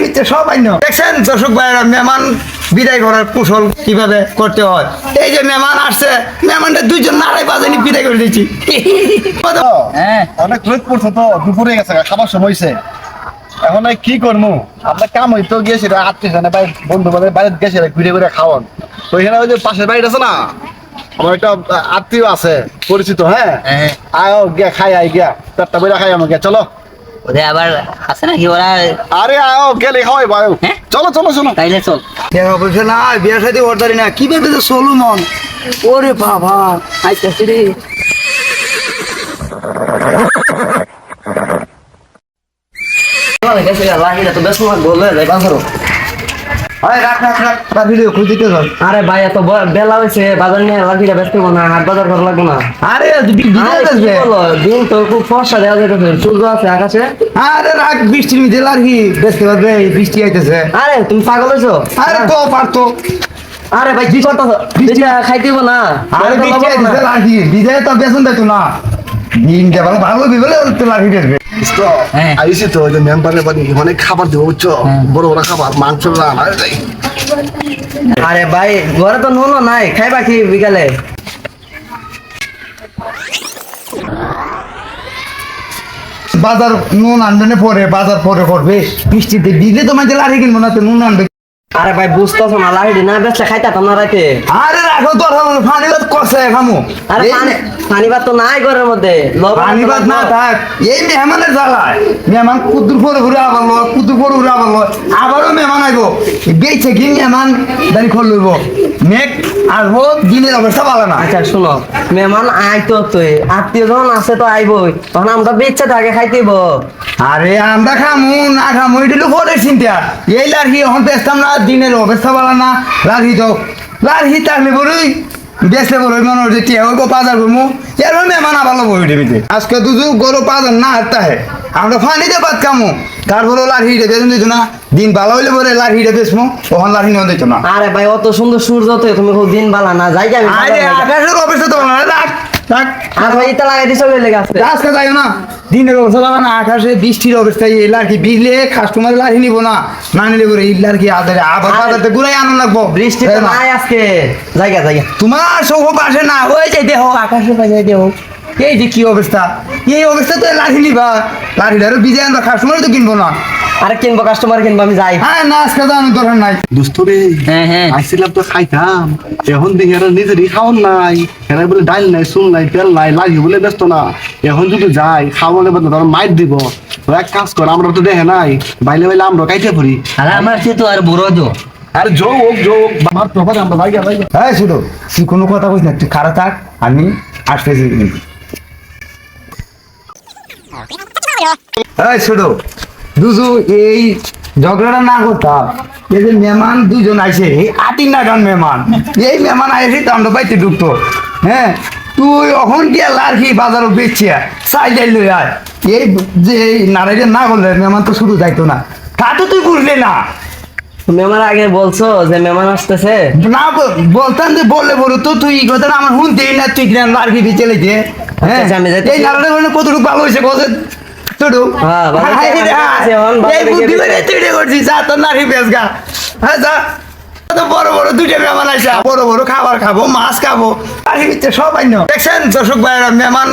ভিতরে সব আইন দেখছেন দর্শক ভাইয়েরা মেহমান বিদায় করার কৌশল কীভাবে করতে হয়? এই যে মেহমান আসছে মেহমানটা দুইজন নাড়াই বাজানি বিদায় করে দিচ্ছি হ্যাঁ। অনেক রোদ পড়ছে তো দুপুরে গেছে খাবার সময় হয়েছে এখন কি করব আপনার কাম হইতো গিয়েছে আত্মীয় জানে ভাই বন্ধু বান্ধব বাইরে গেছে ঘুরে ঘুরে খাওয়ান। তো এখানে ওই যে পাশের বাড়ি আছে না আমার একটা আত্মীয় আছে পরিচিত হ্যাঁ? হ্যাঁ। আয় গিয়া খাই আই গিয়া চারটা বইরা খাই আমাকে চলো। ওদের আবার আছে নাকি? ওরা আরে আয় গেলে হয় ভাই। হ্যাঁ? চলো চলো শোনো তাইলে চল। দেখা বলছে না বিয়ে সাথে অর্ডারি না কীভাবে তো চলো মন? ওরে বাবা আইতাছি রে। তো বেশ বললে বাজারও আরে ভাই এত বেলা হয়েছে বাজার নিয়ে ব্যস্ত না হাট বাজার করা লাগবো না। আরে দিন তো খুব ফর্সা দেওয়া যাইতেছে সূর্য আছে আকাশে। আরে রাখ বৃষ্টির মধ্যে লাঠি দেখতে পারবে বৃষ্টি আইতেছে। আরে তুমি পাগল হয়েছো? আরে তো পারতো। আরে ভাই কি করতেছো? বৃষ্টিটা খাইতে হইবো না। আরে বৃষ্টি আইতেছে লাঠি বিদায় তো বেতন দিত না। দিন দেবাল ভালো বিবলে তো দেখবে। আইসি তো যে মেম্বারের বাড়ি অনেক খাবার দেবো বুঝছ? বড় বড় খাবার মাংস রান আরে ভাই ঘরে তো নুন নাই খাইবা কি বিকালে? বাজার নুন আনবে না পরে বাজার পরে করবে। বৃষ্টিতে দিলে তো মাঝে লাঠি কিনবো না তো নুন আনবে আরে ভাই বুঝতেছ না লাইট না বেসলে খাইতা না রাইতে আরে রাখো তো পানি ভাত করছে খামু। আরে পানি পানি ভাত তো নাই ঘরের মধ্যে। পানি তো ভাত না। থাক। এই মেহমানের জ্বালায়। মেহমান কুদ্দুর পরে ঘুরে আবার লয় কুদ্দুর পরে ঘুরে আবার লয় আবারও মেহমান আইব বেঁচে কি মেহমান দাঁড়ি খোল লইব। মেঘ আসব দিনের অবস্থা ভালো না। আচ্ছা শুনো মেহমান আইতো আত্মীয় আছে তো আইবই। তখন আমরা থাকে খাইতেইব আরে আমরা খামু না খামু এটা পরে চিন্তা। এই লাঠি এখন বেচতাম না দিনের অবস্থা ভালো না। লাঠি তো লাঠি থাকলে বড়ই বেচলে বড়ই মনে হচ্ছে টিয়া হইব করব এর মেহমান আবার লব আজকে দুজু গরু বাজার না হয় আমরা ফানিতে বাদ কামু তারপরে লাঠিটা বেতন দিত না? দিন ভালো হইলে পরে লাঠিটা বেচবো ওখান লাঠি নেওয়া দিত না। আরে ভাই অত সুন্দর সূর্য তো তুমি খুব দিন বালা না যাই যাবি আরে আকাশের অবস্থা তো না রাখ রাখ। আর ভাই এটা লাগাই দিছো বেলে গেছে আজকে যাইও না। দিনের অবস্থা ভালো না আকাশে বৃষ্টির অবস্থায় এই লাঠি বিজলে কাস্টমার লাঠি নিব না। না নিলে করে এই লাঠি আদারে আবার বাজারতে ঘুরাই আনো লাগবো। বৃষ্টি না? নাই আজকে। জায়গা জায়গা তোমার সৌভ পাশে না ওই যে দেহ আকাশে পাশে দেহ এই যে কি অবস্থা? এই অবস্থা তো লাঠি নিবা। লাঠিটা আরও বিজয় আনবা কাস্টমার তো কিনবো না। আরে কিনবো কাস্টমার কিনবো আমি যাই। হ্যাঁ না আজকে জানো দরকার নাই। দুস্থ রে হ্যাঁ হ্যাঁ। আইছিলাম তো খাইতাম। এখন দেখি এরা নিজেরই খাওয়ান নাই। এরা বলে ডাল নাই চুল নাই তেল নাই লাগি বলে ব্যস্ত না। এখন যদি যাই খাওয়ালে বলতে ধর মাইর দিব। এক কাজ কর আমরা তো দেখে নাই। বাইলে বাইলে আমরা কাইতে পড়ি আরে আমার সে তো আর বড় তো। আরে যোগ যোগ আমার তো আমরা বাইকে বাইকে হ্যাঁ শুধু তুই কোনো কথা কইস না তুই খারাপ থাক আমি আসতেছি। এই ছোট দুজু এই ঝগড়াটা না করতাম এই যে মেহমান দুজন আইছে এই আটিন নাগান মেহমান। এই মেহমান আইসি তো আমরা বাইতে ঢুকতো। হ্যাঁ তুই অখন গিয়া লারকি বাজারও বেচিয়া চাই যাই লই আয়। এই যে এই নারাইটা না করলে মেহমান তো শুধু যাইতো না। তা তো তুই বুঝলি না। তুমি আমার আগে বলছো যে মেহমান আসতেছে? না বলতাম যে বললে বলো তো তুই এই কথাটা আমার শুনতেই না তুই কিনা লার্কি দিয়ে চলে হ্যাঁ আচ্ছা। এই মানে কতটুকু ভালো হয়েছে কথা হ্যাঁ, এই বুদ্ধি করে যা তোর নারী হ্যাঁ যা। তো বড় বড় দুইটা মেহমান আসা বড় বড় খাবার খাব মাছ খাব। আর ভিতরে সব আইন দেখছেন দর্শক ভাইয়েরা মেহমান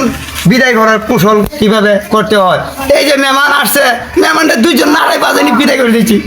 বিদায় করার কৌশল কীভাবে করতে হয়? এই যে মেহমান আসছে মেহমানটা দুইজন নাড়াই বাজানি বিদায় করে দিচ্ছি